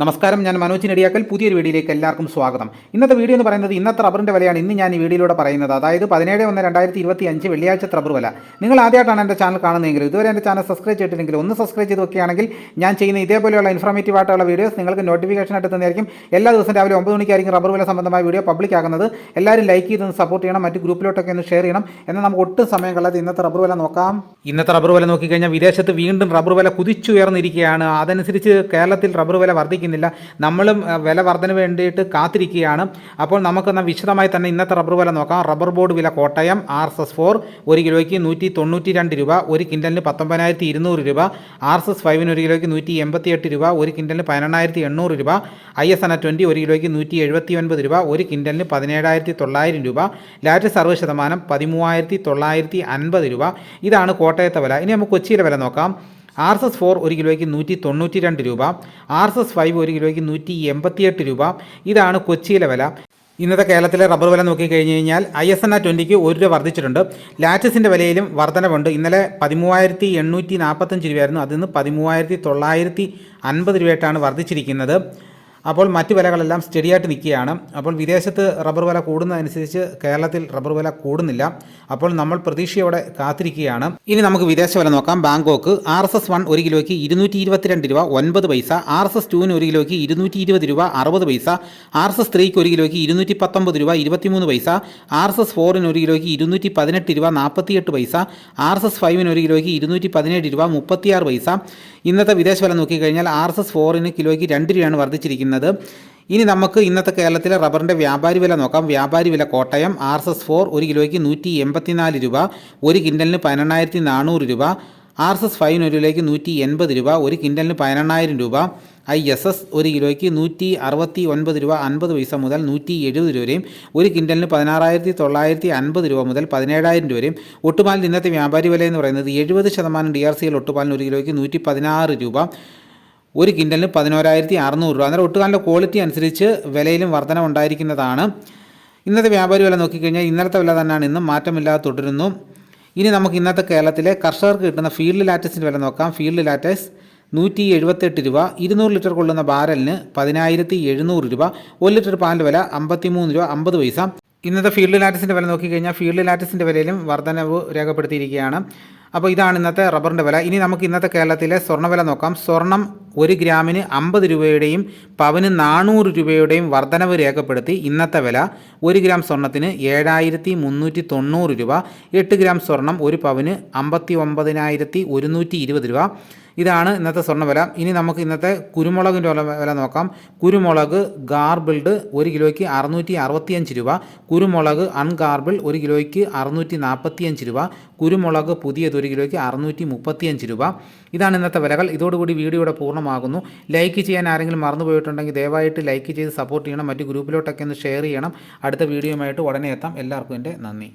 നമസ്കാരം ഞാൻ മനോജ് നെടിയാക്കൽ. പുതിയൊരു വീഡിയോയിലേക്ക് എല്ലാവർക്കും സ്വാഗതം. ഇന്നത്തെ വീഡിയോ എന്ന് പറയുന്നത് ഇന്നത്തെ റബ്ബറിന്റെ വിലയാണ്. ഇന്ന് ഞാൻ ഈ വീഡിയോയിലൂടെ പറയുന്നത് അതായത് പതിനേഴ് ഒന്ന് രണ്ടായിരത്തി ഇരുപത്തി അഞ്ച് വെള്ളിയാഴ്ച റബ്ബർ വില. നിങ്ങൾ ആദ്യമായിട്ടാണ് എന്റെ ചാനൽ കാണുന്നതെങ്കിൽ ഇതുവരെ എന്റെ ചാനൽ സബ്സ്ക്രൈബ് ചെയ്തിട്ടില്ലെങ്കിൽ ഒന്ന് സബ്സ്ക്രൈബ് ചെയ്ത് വെക്കുകയാണെങ്കിൽ ഞാൻ ചെയ്യുന്ന ഇതേപോലെയുള്ള ഇൻഫോർമേറ്റീവ് ആയിട്ടുള്ള വീഡിയോസ് നിങ്ങൾക്ക് നോട്ടിഫിക്കേഷൻ എത്തുന്നതായിരിക്കും എല്ലാ ദിവസം രാവിലെ ഒമ്പത് മണിക്കായിരിക്കും റബ്ബർ വില സംബന്ധമായ വീഡിയോ പബ്ലിക് ആകുന്നത്. എല്ലാവരും ലൈക്ക് ചെയ്ത് സപ്പോർട്ട് ചെയ്യണം. മറ്റ് ഗ്രൂപ്പിലോട്ടൊക്കെ ഒന്ന് ഷെയർ ചെയ്യണം. എന്നാൽ നമുക്ക് ഒട്ടും സമയം കളയാതെ ഇന്നത്തെ റബ്ബർ വില നോക്കാം. ഇന്നത്തെ റബ്ബർ വില നോക്കിക്കഴിഞ്ഞാൽ വിദേശത്ത് വീണ്ടും റബ്ബർ വില കുതിച്ചുയർന്നിരിക്കുകയാണ്. അതനുസരിച്ച് കേരളത്തിൽ റബ്ബർ വില വർദ്ധിക്കുന്നില്ല നമ്മളും വില വർധന വേണ്ടിയിട്ട് കാത്തിരിക്കുകയാണ്. അപ്പോൾ നമുക്കൊന്ന് വിശദമായി തന്നെ ഇന്നത്തെ റബ്ബർ വില നോക്കാം. റബ്ബർ ബോർഡ് വില Kottayam R S S four ഒരു കിലോയ്ക്ക് നൂറ്റി തൊണ്ണൂറ്റി രണ്ട് രൂപ ഒരു കിൻഡലിന് പത്തൊമ്പതിനായിരത്തി ഇരുന്നൂറ് രൂപ ആർ എസ് എസ് ഫൈവിന് ഒരു കിലോയ്ക്ക് നൂറ്റി എൺപത്തി എട്ട് രൂപ ഒരു കിൻഡലിന് പതിനെണ്ണായിരത്തി എണ്ണൂറ് രൂപ ഐ എസ് എൻ ട്വന്റി ഒരു കിലോയ്ക്ക് നൂറ്റി എഴുപത്തി ഒൻപത് രൂപ ഒരു കിൻഡലിന് പതിനേഴായിരത്തി തൊള്ളായിരം രൂപ ലാറ്റ് സർവ ശതമാനം പതിമൂവായിരത്തി തൊള്ളായിരത്തി അൻപത് രൂപ. ഇതാണ് കോട്ടയത്തെ വില. ഇനി നമുക്ക് കൊച്ചിയിലെ വില നോക്കാം. ആർ എസ് എസ് ഫോർ ഒരു കിലോയ്ക്ക് നൂറ്റി തൊണ്ണൂറ്റി രണ്ട് രൂപ ആർ എസ് എസ് ഫൈവ് ഒരു കിലോയ്ക്ക് നൂറ്റി എൺപത്തിയെട്ട് രൂപ. ഇതാണ് കൊച്ചിയിലെ വില. ഇന്നത്തെ കേരളത്തിലെ റബ്ബർ വില നോക്കിക്കഴിഞ്ഞ് കഴിഞ്ഞാൽ ഐ എസ് എൻ ആ ട്വന്റിക്ക് ഒരു രൂപ വർദ്ധിച്ചിട്ടുണ്ട്. ലാറ്റസിന്റെ വിലയിലും വർധനവുണ്ട്. ഇന്നലെ പതിമൂവായിരത്തി എണ്ണൂറ്റി നാൽപ്പത്തഞ്ച് രൂപയായിരുന്നു. അതിൽ നിന്ന് പതിമൂവായിരത്തി തൊള്ളായിരത്തി അൻപത് രൂപയായിട്ടാണ് വർദ്ധിച്ചിരിക്കുന്നത്. അപ്പോൾ മറ്റ് വിലകളെല്ലാം സ്റ്റഡിയായിട്ട് നിൽക്കുകയാണ്. അപ്പോൾ വിദേശത്ത് റബ്ബർ വില കൂടുന്നതനുസരിച്ച് കേരളത്തിൽ റബ്ബർ വില കൂടുന്നില്ല. അപ്പോൾ നമ്മൾ പ്രതീക്ഷയോടെ കാത്തിരിക്കുകയാണ്. ഇനി നമുക്ക് വിദേശ വില നോക്കാം. Bangkok R S S one ഒരു കിലോയ്ക്ക് ഇരുന്നൂറ്റി ഇരുപത്തിരണ്ട് രൂപ ഒൻപത് പൈസ ആർ എസ് എസ് ടുവിന് ഒരു കിലോയ്ക്ക് ഇരുന്നൂറ്റി ഇരുപത് രൂപ അറുപത് പൈസ ആർ എസ് എസ് ത്രീക്ക് ഒരു കിലോയ്ക്ക് ഇരുന്നൂറ്റി പത്തൊമ്പത് രൂപ ഇരുപത്തിമൂന്ന് പൈസ ആർ എസ് എസ് ഫോറിന് ഒരു കിലോയ്ക്ക് ഇരുന്നൂറ്റി പതിനെട്ട് രൂപ നാൽപ്പത്തിയെട്ട് പൈസ ആർ എസ് എസ് ഫൈവിന് ഒരു കിലോയ്ക്ക് ഇരുന്നൂറ്റി പതിനേഴ് രൂപ മുപ്പത്തിയാറ് പൈസ. ഇന്നത്തെ വിദേശ വില നോക്കിക്കഴിഞ്ഞാൽ ആർ എസ് എസ് ഫോറിന് കിലോയ്ക്ക് രണ്ട് രൂപയാണ് വർദ്ധിച്ചിരിക്കുന്നത്. ഇനി നമുക്ക് ഇന്നത്തെ കേരളത്തിലെ റബ്ബറിന്റെ വ്യാപാരി വില നോക്കാം. വ്യാപാരി വില Kottayam R S S four ഒരു കിലോയ്ക്ക് നൂറ്റി എൺപത്തിനാല് രൂപ ഒരു കിൻഡലിന് പതിനെണ്ണായിരത്തി നാനൂറ് രൂപ ആർ എസ് എസ് ഫൈവിന് ഒരു കിലോയ്ക്ക് നൂറ്റി എൺപത് രൂപ ഒരു കിൻഡലിന് പതിനെണ്ണായിരം രൂപ ഐ എസ് എസ് ഒരു കിലോയ്ക്ക് നൂറ്റി അറുപത്തി ഒൻപത് രൂപ അൻപത് പൈസ മുതൽ നൂറ്റി എഴുപത് രൂപ വരെയും ഒരു കിൻഡലിന് പതിനാറായിരത്തി തൊള്ളായിരത്തി അൻപത് രൂപ മുതൽ പതിനേഴായിരം രൂപ വരെയും. ഒട്ടുപാലിന്റെ ഇന്നത്തെ വ്യാപാരി വില എന്ന് പറയുന്നത് എഴുപത് ശതമാനം ഡി ആർ സിയിൽ ഒട്ടുപാലിന് ഒരു കിലോയ്ക്ക് നൂറ്റി പതിനാറ് രൂപ ഒരു കിൻഡലിന് പതിനോരായിരത്തി അറുന്നൂറ് രൂപ. അന്നേരം ഒട്ടുകാലിന്റെ ക്വാളിറ്റി അനുസരിച്ച് വിലയിലും വർധന ഉണ്ടായിരിക്കുന്നതാണ് ഇന്നത്തെ വ്യാപാരി വില നോക്കിക്കഴിഞ്ഞാൽ ഇന്നലത്തെ വില തന്നെയാണ്. ഇന്നും മാറ്റമില്ലാതെ തുടരുന്നു. ഇനി നമുക്ക് ഇന്നത്തെ കേരളത്തിലെ കർഷകർക്ക് കിട്ടുന്ന ഫീൽഡ് ലാറ്റസിന്റെ വില നോക്കാം. ഫീൽഡ് ലാറ്റസ് നൂറ്റി എഴുപത്തെട്ട് രൂപ. ഇരുന്നൂറ് ലിറ്റർ കൊള്ളുന്ന ബാരലിന് പതിനായിരത്തി എഴുന്നൂറ് രൂപ. ഒരു ലിറ്റർ പാലിന്റെ വില അമ്പത്തിമൂന്ന് രൂപ അമ്പത് പൈസ. ഇന്നത്തെ ഫീൽഡ് ലാറ്റസിന്റെ വില നോക്കിക്കഴിഞ്ഞാൽ ഫീൽഡ് ലാറ്റസിന്റെ വിലയിലും വർധനവ് രേഖപ്പെടുത്തിയിരിക്കുകയാണ്. അപ്പോൾ ഇതാണ് ഇന്നത്തെ റബ്ബറിന്റെ വില. ഇനി നമുക്ക് ഇന്നത്തെ കേരളത്തിലെ സ്വർണവില നോക്കാം. സ്വർണം ഒരു ഗ്രാമിന് അമ്പത് രൂപയുടെയും പവന് നാനൂറ് രൂപയുടെയും വർധനവ് രേഖപ്പെടുത്തി ഇന്നത്തെ വില ഒരു ഗ്രാം സ്വർണത്തിന് ഏഴായിരത്തി മുന്നൂറ്റി തൊണ്ണൂറ് രൂപ എട്ട് ഗ്രാം സ്വർണം ഒരു പവന് അമ്പത്തി ഒമ്പതിനായിരത്തി ഒരുന്നൂറ്റി ഇരുപത് രൂപ. ഇതാണ് ഇന്നത്തെ സ്വർണവില ഇനി നമുക്ക് ഇന്നത്തെ കുരുമുളകിന്റെ വില വില നോക്കാം. കുരുമുളക് ഗാർബിൾഡ് ഒരു കിലോയ്ക്ക് അറുന്നൂറ്റി അറുപത്തിയഞ്ച് രൂപ. കുരുമുളക് അൺഗാർബിൾ ഒരു കിലോയ്ക്ക് അറുന്നൂറ്റി നാൽപ്പത്തിയഞ്ച് രൂപ. കുരുമുളക് പുതിയത് ഒരു കിലോയ്ക്ക് അറുന്നൂറ്റി മുപ്പത്തിയഞ്ച് രൂപ. ഇതാണ് ഇന്നത്തെ വിലകൾ. ഇതോടുകൂടി വീഡിയോയുടെ പൂർണമാകുന്നു ലൈക്ക് ചെയ്യാൻ ആരെങ്കിലും മറന്നുപോയിട്ടുണ്ടെങ്കിൽ ദയവായിട്ട് ലൈക്ക് ചെയ്ത് സപ്പോർട്ട് ചെയ്യണം. മറ്റ് ഗ്രൂപ്പിലോട്ടൊക്കെ ഒന്ന് ഷെയർ ചെയ്യണം. അടുത്ത വീഡിയോയുമായിട്ട് ഉടനെ എത്താം. എല്ലാവർക്കും എന്റെ നന്ദി.